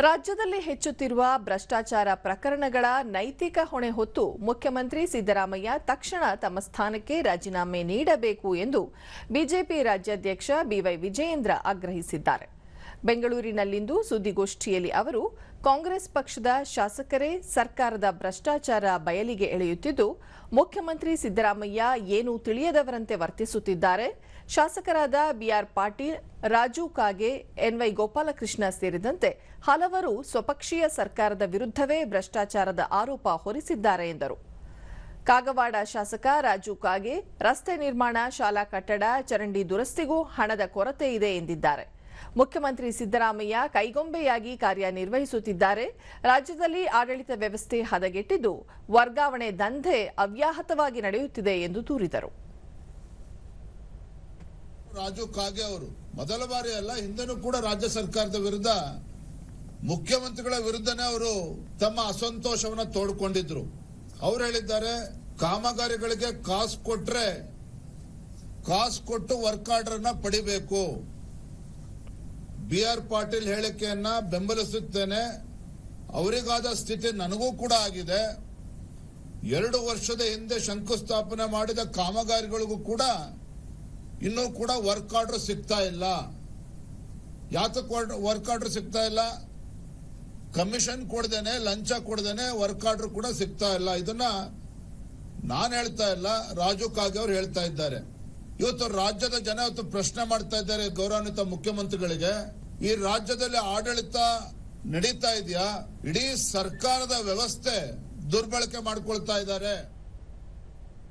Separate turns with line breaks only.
ರಾಜ್ಯದಲ್ಲಿ ಹೆಚ್ಚುತ್ತಿರುವ ಭ್ರಷ್ಟಾಚಾರ ಪ್ರಕರಣಗಳ ನೈತಿಕ ಹೊಣೆ ಹೊತ್ತು ಮುಖ್ಯಮಂತ್ರಿ ಸಿದ್ದರಾಮಯ್ಯ ತಕ್ಷಣ ತಮ್ಮ ಸ್ಥಾನಕ್ಕೆ ರಾಜೀನಾಮೆ ನೀಡಬೇಕು ಎಂದು ಬಿಜೆಪಿ ರಾಜ್ಯಾಧ್ಯಕ್ಷ ಬಿವೈ ವಿಜಯೇಂದ್ರ ಆಗ್ರಹಿಸಿದ್ದಾರೆ. ಬೆಂಗಳೂರಿನಲ್ಲಿಂದು ಸುದ್ದಿಗೋಷ್ಠಿಯಲ್ಲಿ ಅವರು ಕಾಂಗ್ರೆಸ್ ಪಕ್ಷದ ಶಾಸಕರೇ ಸರ್ಕಾರದ ಭ್ರಷ್ಟಾಚಾರ ಬಯಲಿಗೆ ಎಳೆಯುತ್ತಿದ್ದು, ಮುಖ್ಯಮಂತ್ರಿ ಸಿದ್ದರಾಮಯ್ಯ ಏನೂ ತಿಳಿಯದವರಂತೆ ವರ್ತಿಸುತ್ತಿದ್ದಾರೆ? ಶಾಸಕರಾದ ಬಿಆರ್ ಪಾಟೀಲ್, ರಾಜು ಕಾಗೆ, ಎನ್ವೈ ಗೋಪಾಲಕೃಷ್ಣ ಸೇರಿದಂತೆ ಹಲವರು ಸ್ವಪಕ್ಷೀಯ ಸರ್ಕಾರದ ವಿರುದ್ಧವೇ ಭ್ರಷ್ಟಾಚಾರದ ಆರೋಪ ಹೊರಿಸಿದ್ದಾರೆ ಎಂದರು. ಕಾಗವಾಡ ಶಾಸಕ ರಾಜು ಕಾಗೆ ರಸ್ತೆ ನಿರ್ಮಾಣ, ಶಾಲಾ ಕಟ್ಟಡ, ಚರಂಡಿ ದುರಸ್ತಿಗೂ ಹಣದ ಕೊರತೆ ಇದೆ ಎಂದಿದ್ದಾರೆ. ಮುಖ್ಯಮಂತ್ರಿ ಸಿದ್ದರಾಮಯ್ಯ ಕೈಗೊಂಬೆಯಾಗಿ ಕಾರ್ಯನಿರ್ವಹಿಸುತ್ತಿದ್ದಾರೆ. ರಾಜ್ಯದಲ್ಲಿ ಆಡಳಿತ ವ್ಯವಸ್ಥೆ ಹದಗೆಟ್ಟಿದ್ದು, ವರ್ಗಾವಣೆ ದಂಧೆ ಅವ್ಯಾಹತವಾಗಿ ನಡೆಯುತ್ತಿದೆ ಎಂದು ದೂರಿದರು.
ರಾಜು ಕಾಗೆ ಅವರು, ಮೊದಲ ಬಾರಿ ಅಲ್ಲ, ಹಿಂದೆನೂ ಕೂಡ ರಾಜ್ಯ ಸರ್ಕಾರದ ವಿರುದ್ಧ, ಮುಖ್ಯಮಂತ್ರಿಗಳ ವಿರುದ್ಧನೇ ಅವರು ತಮ್ಮ ಅಸಂತೋಷವನ್ನ ತೋಡ್ಕೊಂಡಿದ್ರು. ಅವ್ರು ಹೇಳಿದ್ದಾರೆ, ಕಾಮಗಾರಿಗಳಿಗೆ ಕಾಸು ಕೊಟ್ರೆ, ಕಾಸು ಕೊಟ್ಟು ವರ್ಕ್ ಆರ್ಡರ್ನ ಪಡಿಬೇಕು. ಬಿ ಆರ್ ಪಾಟೀಲ್ ಹೇಳಿಕೆಯನ್ನ ಬೆಂಬಲಿಸುತ್ತೇನೆ. ಅವರಿಗಾದ ಸ್ಥಿತಿ ನನಗೂ ಕೂಡ ಆಗಿದೆ. ಎರಡು ವರ್ಷದ ಹಿಂದೆ ಶಂಕುಸ್ಥಾಪನೆ ಮಾಡಿದ ಕಾಮಗಾರಿಗಳಿಗೂ ಕೂಡ ಇನ್ನೂ ಕೂಡ ವರ್ಕ್ ಆರ್ಡರ್ ಸಿಗ್ತಾ ಇಲ್ಲ. ಯಾತಕ್ಕೆ ವರ್ಕ್ ಆರ್ಡರ್ ಸಿಗ್ತಾ ಇಲ್ಲ? ಕಮಿಷನ್ ಕೊಡ್ದೇನೆ, ಲಂಚ ಕೊಡ್ದೇನೆ ವರ್ಕ್ ಆರ್ಡರ್ ಕೂಡ ಸಿಗ್ತಾ ಇಲ್ಲ. ಇದನ್ನ ನಾನು ಹೇಳ್ತಾ ಇಲ್ಲ, ರಾಜು ಕಾಗೆ ಅವರು ಹೇಳ್ತಾ ಇದ್ದಾರೆ. ಇವತ್ತು ರಾಜ್ಯದ ಜನ ಇವತ್ತು ಪ್ರಶ್ನೆ ಮಾಡ್ತಾ ಇದ್ದಾರೆ ಗೌರವಾನ್ವಿತ ಮುಖ್ಯಮಂತ್ರಿಗಳಿಗೆ. ಈ ರಾಜ್ಯದಲ್ಲಿ ಆಡಳಿತ ನಡೀತಾ ಇದೆಯಾ? ಇಡೀ ಸರ್ಕಾರದ ವ್ಯವಸ್ಥೆ ದುರ್ಬಳಕೆ ಮಾಡ್ಕೊಳ್ತಾ ಇದ್ದಾರೆ.